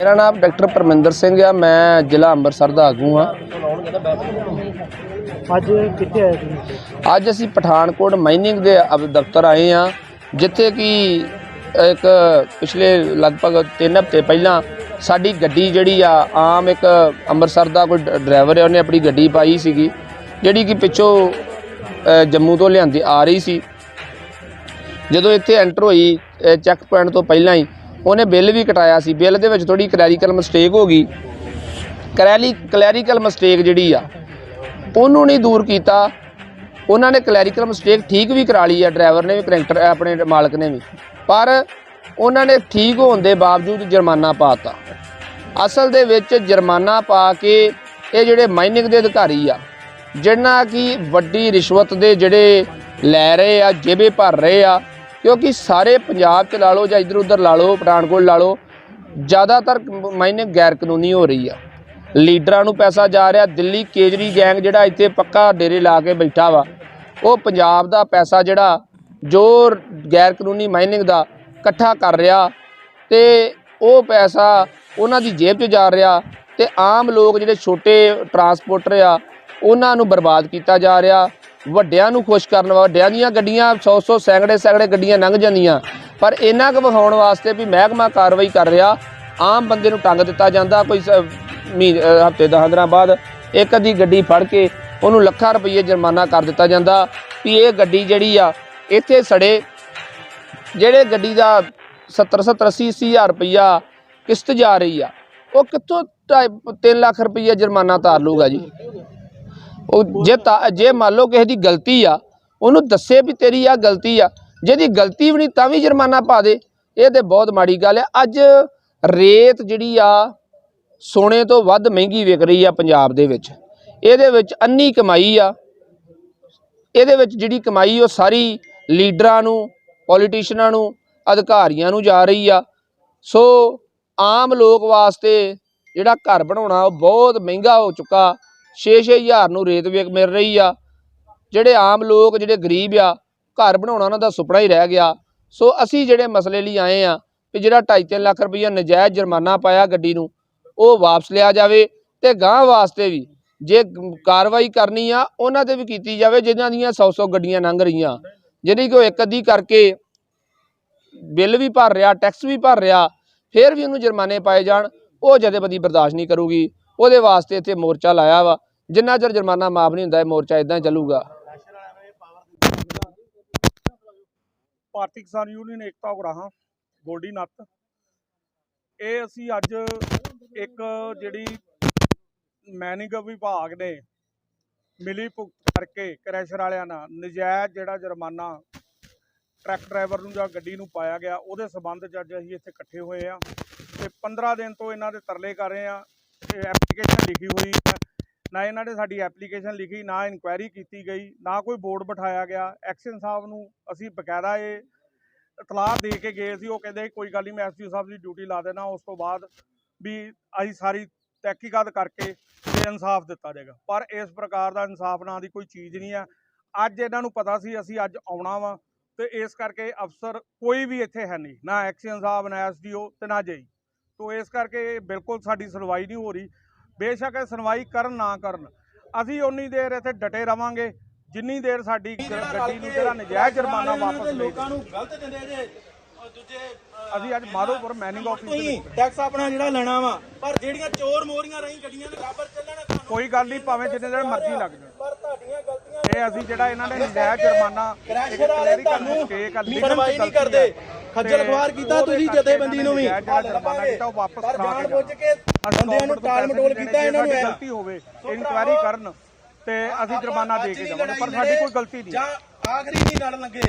ਮੇਰਾ ਨਾਮ ਡਾਕਟਰ ਪਰਮਿੰਦਰ ਸਿੰਘ ਆ ਮੈਂ ਜ਼ਿਲ੍ਹਾ ਅੰਮ੍ਰਿਤਸਰ ਦਾ ਆਗੂ ਆ ਅੱਜ ਕਿੱਥੇ ਆਏ ਤੁਸੀਂ? ਅੱਜ ਅਸੀਂ ਪਠਾਨਕੋਟ ਮਾਈਨਿੰਗ ਦੇ ਅਬ ਦਫ਼ਤਰ ਆਏ ਆ ਜਿੱਥੇ ਕਿ ਇੱਕ ਪਿਛਲੇ ਲਗਭਗ 3 ਹਫ਼ਤੇ ਪਹਿਲਾਂ ਸਾਡੀ ਗੱਡੀ ਜਿਹੜੀ ਆ ਆਮ ਇੱਕ ਅੰਮ੍ਰਿਤਸਰ ਦਾ ਕੋਈ ਡ- ਡਰਾਈਵਰ ਹੈ ਉਹਨੇ ਆਪਣੀ ਗੱਡੀ ਪਾਈ ਸੀਗੀ ਜਿਹੜੀ ਕਿ ਪਿੱਛੋਂ ਅ, ਜੰਮੂ ਤੋਂ ਲਿਆਂਦੀ ਆ ਰਹੀ ਸੀ। ਜਦੋਂ ਇੱਥੇ ਐਂਟਰ ਹੋਈ ਚੈੱਕ ਪੁਆਇੰਟ ਤੋਂ ਪਹਿਲਾਂ ਹੀ ਉਹਨੇ ਬਿੱਲ ਵੀ ਕਟਾਇਆ ਸੀ। ਬਿੱਲ ਦੇ ਵਿੱਚ ਥੋੜੀ ਕਲੈਰੀਕਲ ਮਿਸਟੇਕ ਹੋ ਗਈ। ਕਲੈਰੀ ਕਲੈਰੀਕਲ ਮਿਸਟੇਕ ਜਿਹੜੀ ਆ, ਉਹਨੂੰ ਨਹੀਂ ਦੂਰ ਕੀਤਾ। ਉਹਨਾਂ ਨੇ ਕਲੈਰੀਕਲ ਮਿਸਟੇਕ ਠੀਕ ਵੀ ਕਰਾ ਲਈ ਆ ਡਰਾਈਵਰ ਨੇ ਵੀ ਕਰੈਕਟਰ ਆਪਣੇ ਮਾਲਕ ਨੇ ਵੀ। ਪਰ ਉਹਨਾਂ ਨੇ ਠੀਕ ਹੋਣ ਦੇ ਬਾਵਜੂਦ ਜੁਰਮਾਨਾ ਪਾਤਾ ਅਸਲ ਦੇ ਵਿੱਚ ਜੁਰਮਾਨਾ ਪਾ ਕੇ ਇਹ ਜਿਹੜੇ ਮਾਈਨਿੰਗ ਦੇ ਅਧਿਕਾਰੀ ਆ ਜਿਹਨਾਂ ਕਿ ਵੱਡੀ ਰਿਸ਼ਵਤ ਦੇ ਜਿਹੜੇ ਲੈ ਰਹੇ ਆ, ਜੇਬੇ ਭਰ ਰਹੇ ਆ ਕਿਉਂਕਿ ਸਾਰੇ ਪੰਜਾਬ ਚ ਲਾ ਲਓ ਜਾਂ ਇਧਰ ਉਧਰ ਲਾ ਲਓ, ਪਠਾਨਕੋਟ ਲਾ ਲਓ, ਜ਼ਿਆਦਾਤਰ ਮਾਈਨਿੰਗ ਗੈਰ ਕਾਨੂੰਨੀ ਹੋ ਰਹੀ ਆ। ਲੀਡਰਾਂ ਨੂੰ ਪੈਸਾ ਜਾ ਰਿਹਾ, ਦਿੱਲੀ ਕੇਜਰੀ ਗੈਂਗ ਜਿਹੜਾ ਇੱਥੇ ਪੱਕਾ ਡੇਰੇ ਲਾ ਕੇ ਬੈਠਾ ਵਾ, ਉਹ ਪੰਜਾਬ ਦਾ ਪੈਸਾ ਜਿਹੜਾ ਜੋ ਗੈਰ ਕਾਨੂੰਨੀ ਮਾਈਨਿੰਗ ਦਾ ਇਕੱਠਾ ਕਰ ਰਿਹਾ ਤੇ ਉਹ ਪੈਸਾ ਉਹਨਾਂ ਦੀ ਜੇਬ 'ਚ ਜਾ ਰਿਹਾ ਤੇ ਆਮ ਲੋਕ ਜਿਹੜੇ ਛੋਟੇ ਟਰਾਂਸਪੋਰਟਰ ਆ, ਉਹਨਾਂ ਨੂੰ ਬਰਬਾਦ ਕੀਤਾ ਜਾ ਰਿਹਾ। ਵੱਡਿਆਂ ਨੂੰ ਖੁਸ਼ ਕਰਨ ਵੱਡਿਆਂ ਦੀਆਂ ਗੱਡੀਆਂ 100-100 ਸੈਂਕੜੇ ਸੈਂਕੜੇ ਗੱਡੀਆਂ ਲੰਘ ਜਾਂਦੀਆਂ। ਪਰ ਇਹਨਾਂ ਕੁ ਵਿਖਾਉਣ ਵਾਸਤੇ ਵੀ ਮਹਿਕਮਾ ਕਾਰਵਾਈ ਕਰ ਰਿਹਾ। ਆਮ ਬੰਦੇ ਨੂੰ ਟੰਗ ਦਿੱਤਾ ਜਾਂਦਾ। ਕੋਈ ਹਫ਼ਤੇ 10 ਦਿਨਾਂ ਬਾਅਦ ਇੱਕ ਅੱਧੀ ਗੱਡੀ ਫੜ ਕੇ ਉਹਨੂੰ ਲੱਖਾਂ ਰੁਪਏ ਜੁਰਮਾਨਾ ਕਰ ਦਿੱਤਾ ਜਾਂਦਾ ਵੀ ਇਹ ਗੱਡੀ ਜਿਹੜੀ ਆ, ਇੱਥੇ ਸੜੇ। ਜਿਹੜੇ ਗੱਡੀ ਦਾ 70 70 80 80 ਹਜ਼ਾਰ ਰੁਪਈਆ ਕਿਸ਼ਤ ਜਾ ਰਹੀ ਆ, ਉਹ ਕਿੱਥੋਂ 3 ਲੱਖ ਰੁਪਈਆ ਜੁਰਮਾਨਾ ਤਾਰ ਲੂਗਾ ਜੀ? ਉਹ ਜੇ ਤਾਂ- ਜੇ ਮੰਨ ਲਓ ਕਿਸੇ ਦੀ ਗਲਤੀ ਆ, ਉਹਨੂੰ ਦੱਸੇ ਵੀ ਤੇਰੀ ਆ ਗਲਤੀ ਆ ਜਿਹਦੀ ਗਲਤੀ ਵੀ ਨਹੀਂ ਤਾਂ ਵੀ ਜੁਰਮਾਨਾ ਪਾ ਦੇ। ਇਹ ਤੇ ਬਹੁਤ ਮਾੜੀ ਗੱਲ ਆ। ਅੱਜ ਰੇਤ ਜਿਹੜੀ ਆ, ਸੋਨੇ ਤੋਂ ਵੱਧ ਮਹਿੰਗੀ ਵਿਕ ਰਹੀ ਆ ਪੰਜਾਬ ਦੇ ਵਿੱਚ। ਇਹਦੇ ਵਿੱਚ ਅੰਨੀ ਕਮਾਈ ਆ। ਇਹਦੇ ਵਿੱਚ ਜਿਹੜੀ ਕਮਾਈ ਉਹ ਸਾਰੀ ਲੀਡਰਾਂ ਨੂੰ ਪੋਲੀਟੀਸ਼ੀਅਨਾਂ ਨੂੰ, ਅਧਿਕਾਰੀਆਂ ਨੂੰ ਜਾ ਰਹੀ ਆ। ਸੋ ਆਮ ਲੋਕ ਵਾਸਤੇ ਜਿਹੜਾ ਘਰ ਬਣਾਉਣਾ ਉਹ ਬਹੁਤ ਮਹਿੰਗਾ ਹੋ ਚੁੱਕਾ। 6-6 ਹਜ਼ਾਰ ਨੂੰ ਰੇਤ ਵੇਚ ਮਿਲ ਰਹੀ ਆ। ਜਿਹੜੇ ਆਮ ਲੋਕ, ਜਿਹੜੇ ਗਰੀਬ ਆ, ਘਰ ਬਣਾਉਣਾ ਉਹਨਾਂ ਦਾ ਸੁਪਨਾ ਹੀ ਰਹਿ ਗਿਆ। ਸੋ ਅਸੀਂ ਜਿਹੜੇ ਮਸਲੇ ਲਈ ਆਏ ਆ ਵੀ ਜਿਹੜਾ 2.5 ਲੱਖ ਰੁਪਈਆ ਨਜਾਇਜ਼ ਜੁਰਮਾਨਾ ਪਾਇਆ ਗੱਡੀ ਨੂੰ, ਉਹ ਵਾਪਸ ਲਿਆ ਜਾਵੇ ਤੇ ਗਾਂ ਵਾਸਤੇ ਵੀ ਜੇ ਕਾਰਵਾਈ ਕਰਨੀ ਆ, ਉਹਨਾਂ ਤੇ ਵੀ ਕੀਤੀ ਜਾਵੇ, ਜਿਨ੍ਹਾਂ ਦੀਆਂ 100-100 ਗੱਡੀਆਂ ਲੰਘ ਰਹੀਆਂ। ਜਿਹੜੀ ਕਿ ਉਹ ਇੱਕ ਅੱਧੀ ਕਰਕੇ ਬਿੱਲ ਵੀ ਭਰ ਰਿਹਾ, ਟੈਕਸ ਵੀ ਭਰ ਰਿਹਾ, ਫਿਰ ਵੀ ਉਹਨੂੰ ਜੁਰਮਾਨੇ ਪਾਏ ਜਾਣ, ਉਹ ਜਥੇਬੰਦੀ ਬਰਦਾਸ਼ਤ ਨਹੀਂ ਕਰੂਗੀ। ਉਹਦੇ ਵਾਸਤੇ ਇੱਥੇ ਮੋਰਚਾ ਲਾਇਆ ਵਾ। ਜਿੰਨਾ ਚਿਰ ਜੁਰਮਾਨਾ ਮਾਫ ਨਹੀਂ ਹੁੰਦਾ, ਇਹ ਮੋਰਚਾ ਇਦਾਂ ਹੀ ਚੱਲੂਗਾ। ਭਾਰਤੀ ਕਿਸਾਨ ਯੂਨੀਅਨ ਏਕਤਾ ਉਗਰਾਹਾਂ, ਗੋਲਡੀ ਨੱਤ। ਇਹ ਅਸੀਂ ਅੱਜ ਇੱਕ ਜਿਹੜੀ ਮੈਨਿੰਗ ਵਿਭਾਗ ਨੇ ਮਿਲੀ ਭੁਗਤ ਕਰਕੇ ਕ੍ਰੈਸ਼ਰ ਵਾਲਿਆਂ ਨਾਲ ਨਜਾਇਜ਼ ਜਿਹੜਾ ਜੁਰਮਾਨਾ ਟਰੱਕ ਡਰਾਈਵਰ ਨੂੰ ਜਾਂ ਗੱਡੀ ਨੂੰ ਪਾਇਆ ਗਿਆ, ਉਹਦੇ ਸਬੰਧ 'ਚ ਅੱਜ ਅਸੀਂ ਇੱਥੇ ਇਕੱਠੇ ਹੋਏ ਆ ਤੇ 15 ਦਿਨ ਤੋਂ ਇਹਨਾਂ ਦੇ ਤਰਲੇ ਕਰ ਰਹੇ ਆ ਐਪਲੀਕੇਸ਼ਨ ਲਿਖੀ ਹੋਈ ਹੈ ਨਾ ਇਹਨਾਂ ਨੇ ਸਾਡੀ ਐਪਲੀਕੇਸ਼ਨ ਲਿਖੀ, ਨਾ ਇਨਕੁਆਇਰੀ ਕੀਤੀ ਗਈ, ਨਾ ਕੋਈ ਬੋਰਡ ਬਿਠਾਇਆ ਗਿਆ। ਐਕਸ਼ਨ ਸਾਹਿਬ ਨੂੰ ਅਸੀਂ ਬਕਾਇਦਾ ਇਹ ਇਤਲਾਹ ਦੇ ਕੇ ਗਏ ਸੀ। ਉਹ ਕਹਿੰਦੇ, ਕੋਈ ਗੱਲ ਨਹੀਂ, ਮੈਂ ਐਸਪੀ ਸਾਹਿਬ ਦੀ ਡਿਊਟੀ ਲਾ ਦੇਣਾ। ਉਸ ਤੋਂ ਬਾਅਦ ਵੀ ਅਸੀਂ ਸਾਰੀ ਤਹਿਕੀਕਾਤ ਕਰਕੇ ਤੇ ਇਨਸਾਫ ਦਿੱਤਾ ਜਾਏਗਾ। ਪਰ ਇਸ ਪ੍ਰਕਾਰ ਦਾ ਇਨਸਾਫ ਨਾਂ ਦੀ ਕੋਈ ਚੀਜ਼ ਨਹੀਂ ਆ। ਅੱਜ ਇਹਨਾਂ ਨੂੰ ਪਤਾ ਸੀ, ਅਸੀਂ ਅੱਜ ਆਉਣਾ ਵਾ ਤੇ ਇਸ ਕਰਕੇ ਅਫਸਰ ਕੋਈ ਵੀ ਇੱਥੇ ਹੈ ਨਹੀਂ। ਨਾ ਐਕਸ਼ਨ ਸਾਹਿਬ, ਨਾ ਐਸਡੀਓ ਤੇ ਨਾ ਜਈ ਤੋ ਇਸ ਕਰਕੇ ਬਿਲਕੁਲ ਸਾਡੀ ਸੁਣਵਾਈ ਨਹੀਂ ਹੋ ਰਹੀ। ਬੇਸ਼ੱਕ ਇਹ ਸੁਣਵਾਈ ਕਰਨ ਨਾ ਕਰਨ ਅਸੀਂ ਉਨੀ ਦੇਰ ਇੱਥੇ ਡਟੇ ਰਵਾਂਗੇ ਜਿੰਨੀ ਦੇਰ ਸਾਡੀ ਗੱਡੀ ਨੂੰ ਜਿਹੜਾ ਨਜਾਇਜ਼ ਜੁਰਮਾਨਾ ਵਾਪਸ ਲੋਕਾਂ ਨੂੰ ਗਲਤ ਦਿੰਦੇ ਜੇ ਦੂਜੇ ਅਸੀਂ ਅੱਜ ਮਾਧੋਪੁਰ ਮੈਨਿੰਗ ਆਫਿਸ ਤੁਸੀਂ ਟੈਕਸ ਆਪਣਾ ਜਿਹੜਾ ਲੈਣਾ ਵਾ ਪਰ ਜਿਹੜੀਆਂ ਚੋਰ ਮੋਰੀਆਂ ਰਹੀ ਗੱਡੀਆਂ ਨੇ ਬਰਾਬਰ ਚੱਲਣਾ ਕੋਈ ਗੱਲ ਨਹੀਂ ਭਾਵੇਂ ਜਿੰਨੇ ਦਿਨ ਮਰਜ਼ੀ ਲੱਗ ਜਾਣ। ਪਰ ਤੁਹਾਡੀਆਂ ਗਲਤੀਆਂ ਇਹ ਅਸੀਂ ਜਿਹੜਾ ਇਹਨਾਂ ਨੇ ਨਜਾਇਜ਼ ਜੁਰਮਾਨਾ ਇੱਕ ਤੁਹਾਨੂੰ ਮਿਸਟੇਕ ਆ legal ਸੁਣਵਾਈ ਨਹੀਂ। ਕਰਦੇ। ਖੱਜਲ ਤੇ ਖੁਆਰ ਕੀਤਾ ਤੁਸੀਂ ਜਥੇਬੰਦੀ ਨੂੰ ਵੀ। ਪਰ ਜਾਣ ਬੁੱਝ ਕੇ ਬੰਦਿਆਂ ਨੂੰ ਟਾਲ ਮਟੋਲ ਕੀਤਾ ਇਹਨਾਂ ਨੂੰ। ਗਲਤੀ ਹੋਵੇ। ਇਨਕੁਆਇਰੀ ਕਰਨ ਤੇ ਅਸੀਂ ਜੁਰਮਾਨਾ ਦੇ ਕੇ ਜਾਵਾਂਗੇ ਪਰ ਸਾਡੀ ਕੋਈ ਗਲਤੀ ਨਹੀਂ। ਜਾਂ ਆਖਰੀ ਨਹੀਂ ਲੜਨ ਲੱਗੇ।